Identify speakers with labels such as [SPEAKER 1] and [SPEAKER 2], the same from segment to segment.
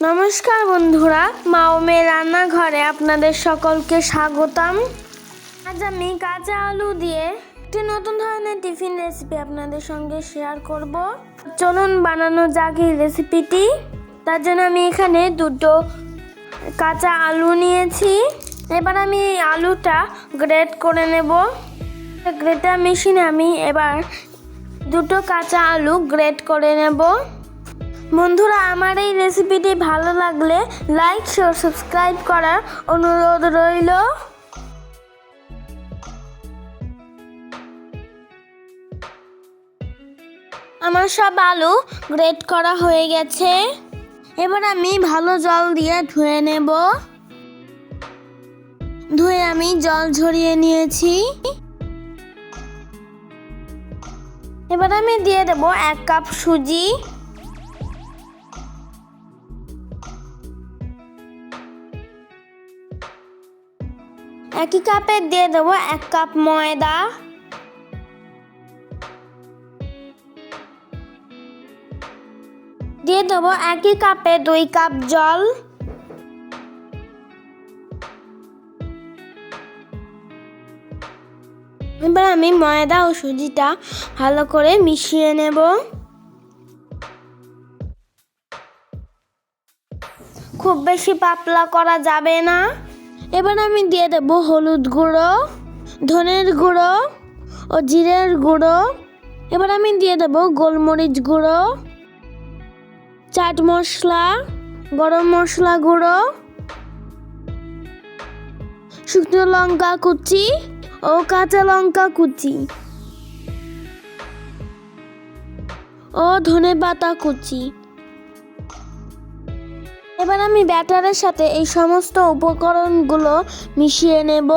[SPEAKER 1] নমস্কার বন্ধুরা মা ও মাওমে রান্নাঘরে আপনাদের সকলকে স্বাগতম। আজ আমি কাঁচা আলু দিয়ে একটি নতুন ধরনের টিফিন রেসিপি আপনাদের সঙ্গে শেয়ার করব। চলুন বানানো যাক এই রেসিপিটি তার জন্য আমি এখানে দুটো কাঁচা আলু নিয়েছি। এবার আমি এই আলুটা গ্রেট করে নেব। গ্রেটার মেশিনে আমি এবার দুটো কাঁচা আলু গ্রেট করে নেব। বন্ধুরা, আমার এই রেসিপিটি ভালো লাগলে লাইক শেয়ার সাবস্ক্রাইব করার অনুরোধ রইল। আমার সব আলু গ্রেট করা হয়ে গেছে। এবার আমি ভালো জল দিয়ে ধুয়ে নেব। ধুয়ে আমি জল ঝরিয়ে নিয়েছি। এবার আমি দিয়ে দেব এক কাপ সুজি। একই কাপে দিয়ে দেবো এক কাপ ময়দা। দিয়ে দেবো একই কাপে দুই কাপ জল। এবার আমি ময়দা ও সুজিটা ভালো করে মিশিয়ে নেব। খুব বেশি পাতলা করা যাবে না। এবার আমি দিয়ে দেব হলুদ গুঁড়ো, ধনের গুঁড়ো ও জিরের গুঁড়ো। এবার আমি দিয়ে দেব গোলমরিচ গুঁড়ো, চাট মশলা, গরম মশলা গুঁড়ো, শুকনো লঙ্কা কুচি ও কাঁচা লঙ্কা কুচি ও ধনে পাতা কুচি। এবার আমি ব্যাটারের সাথে এই সমস্ত উপকরণগুলো মিশিয়ে নেব।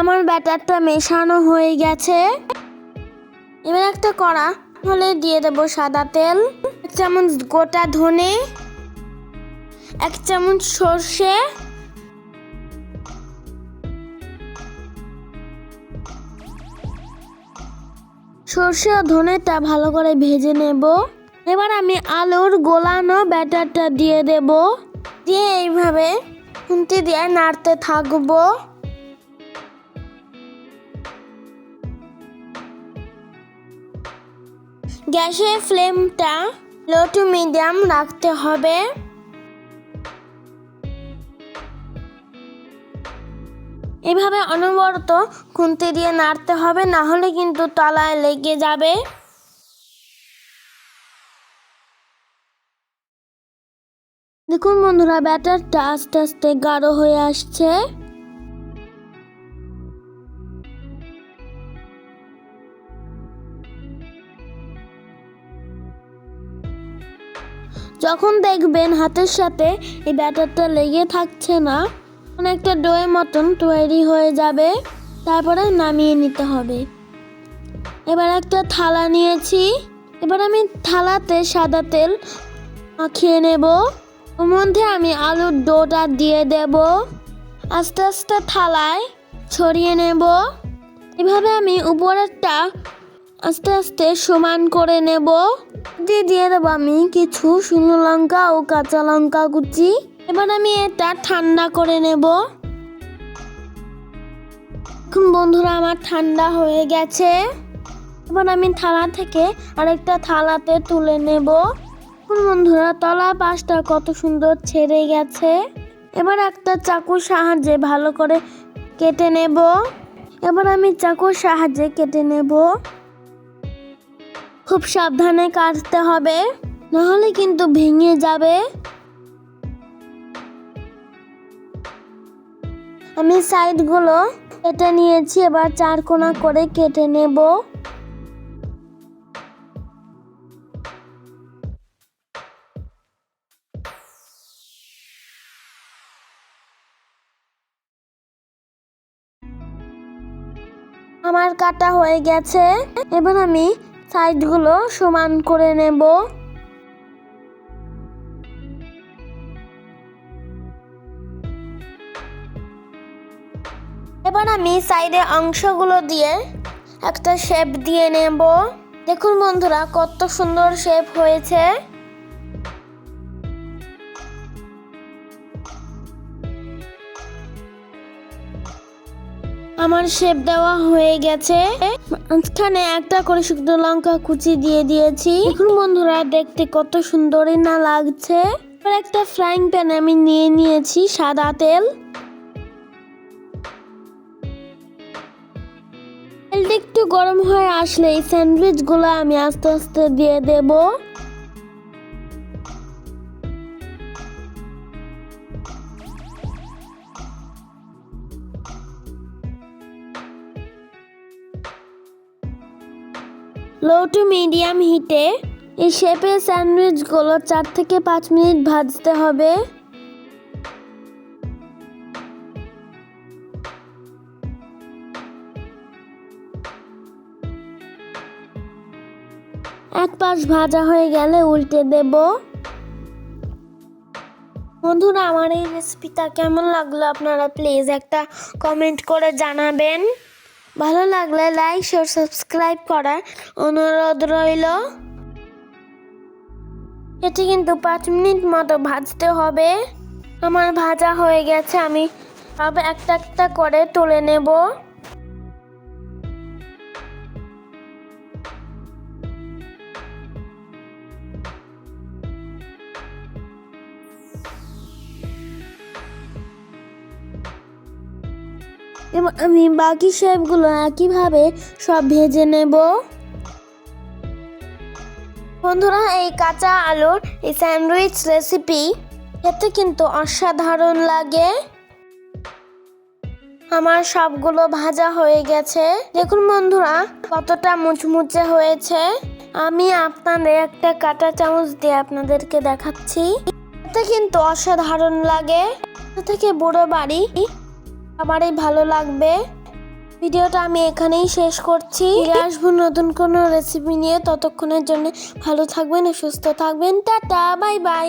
[SPEAKER 1] আমার ব্যাটারটা মেশানো হয়ে গেছে। এবার একটা কড়া হলে দিয়ে দেব সাদা তেল, এক চামচ গোটা ধনে, এক চামচ সর্ষে সর্ষে ও ধনেটা ভালো করে ভেজে নেব। এবার আমি আলুর গোলানো ব্যাটারটা দিয়ে দেব। দিয়ে এইভাবে খুন্তি দিয়ে নাড়তে থাকব। গ্যাসের ফ্লেমটা লো টু মিডিয়াম রাখতে হবে। এভাবে অনবরত খুন্তি দিয়ে নাড়তে হবে, না হলে কিন্তু তলায় লেগে যাবে। দেখুন বন্ধুরা, ব্যাটারটা আস্তে আস্তে গাঢ় হয়ে আসছে। যখন দেখবেন হাতের সাথে এই ব্যাটারটা লেগে থাকছে না অনেকটা ডোয়ের মতন তৈরি হয়ে যাবে। তারপরে নামিয়ে নিতে হবে। এবার একটা থালা নিয়েছি। এবার আমি থালাতে সাদা তেল মাখিয়ে নেব। ওর মধ্যে আমি আলুর ডোটা দিয়ে দেব। আস্তে আস্তে থালায় ছড়িয়ে নেব। এভাবে আমি উপরেরটা আস্তে আস্তে সমান করে নেব। দিয়ে দিয়ে দেবো আমি কিছু শুকনো লঙ্কা ও কাঁচা লঙ্কা কুচি। এবার আমি এটা ঠান্ডা করে নেব। বন্ধুরা, আমার ঠান্ডা হয়ে গেছে। এবার আমি থালা থেকে আরেকটা থালাতে তুলে নেব। বন্ধুরা, তলা পাশটা কত সুন্দর ছেড়ে গেছে। এবার একটা চাকুর সাহায্যে ভালো করে কেটে নেব। এবার আমি চাকুর সাহায্যে কেটে নেব। খুব সাবধানে কাটতে হবে, নাহলে কিন্তু ভেঙে যাবে। আমি সাইডগুলো কেটে নিয়েছি, এবার চার কোনা করে কেটে নেব। আমার কাটা হয়ে গেছে, এবার আমি সাইডগুলো সমান করে নেব। এবার আমি সাইডে অংশগুলো দিয়ে একটা শেপ দিয়ে নেব। দেখুন বন্ধুরা, কত সুন্দর শেপ হয়েছে। আমার শেপ দেওয়া হয়ে গেছে। মাঝখানে একটা করে শুকনো লঙ্কা কুচি দিয়ে দিয়েছি। দেখুন বন্ধুরা, দেখতে কত সুন্দরই না লাগছে। একটা ফ্রাইং প্যান আমি নিয়ে নিয়েছি সাদা তেল। একটু গরম হয়ে আসলে এই স্যান্ডউইচগুলো আমি আস্তে আস্তে দিয়ে দেব। লো টু মিডিয়াম হিটে এই শেপের স্যান্ডউইচগুলো চার থেকে পাঁচ মিনিট ভাজতে হবে। এক পাশ ভাজা হয়ে গেলে উল্টে দেব। বন্ধুরা, আমার এই রেসিপিটা কেমন লাগল আপনারা প্লিজ একটা কমেন্ট করে জানাবেন। ভালো লাগলে লাইক শেয়ার সাবস্ক্রাইব করার অনুরোধ রইল। এটি কিন্তু পাঁচ মিনিট মতো ভাজতে হবে। আমার ভাজা হয়ে গেছে, আমি সব একটা একটা করে তুলে নেব। এবং আমি বাকি শেপগুলো একইভাবে সব ভেজে নেব। বন্ধুরা, এই কাঁচা আলুর এই স্যান্ডউইচ রেসিপি খেতে কিন্তু অসাধারণ লাগে। আমার সবগুলো ভাজা হয়ে গেছে। দেখুন বন্ধুরা, কতটা মুচমুচে হয়েছে। আমি আপনাদের একটা কাঁটা চামচ দিয়ে আপনাদেরকে দেখাচ্ছি। এতে কিন্তু অসাধারণ লাগে। থেকে বুড়ো বাড়ি আমারই ভালো লাগবে। ভিডিওটা আমি এখানেই শেষ করছি। ফিরে আসব নতুন কোনো রেসিপি নিয়ে। ততক্ষণের জন্য ভালো থাকবেন, সুস্থ থাকবেন। টাটা, বাই বাই।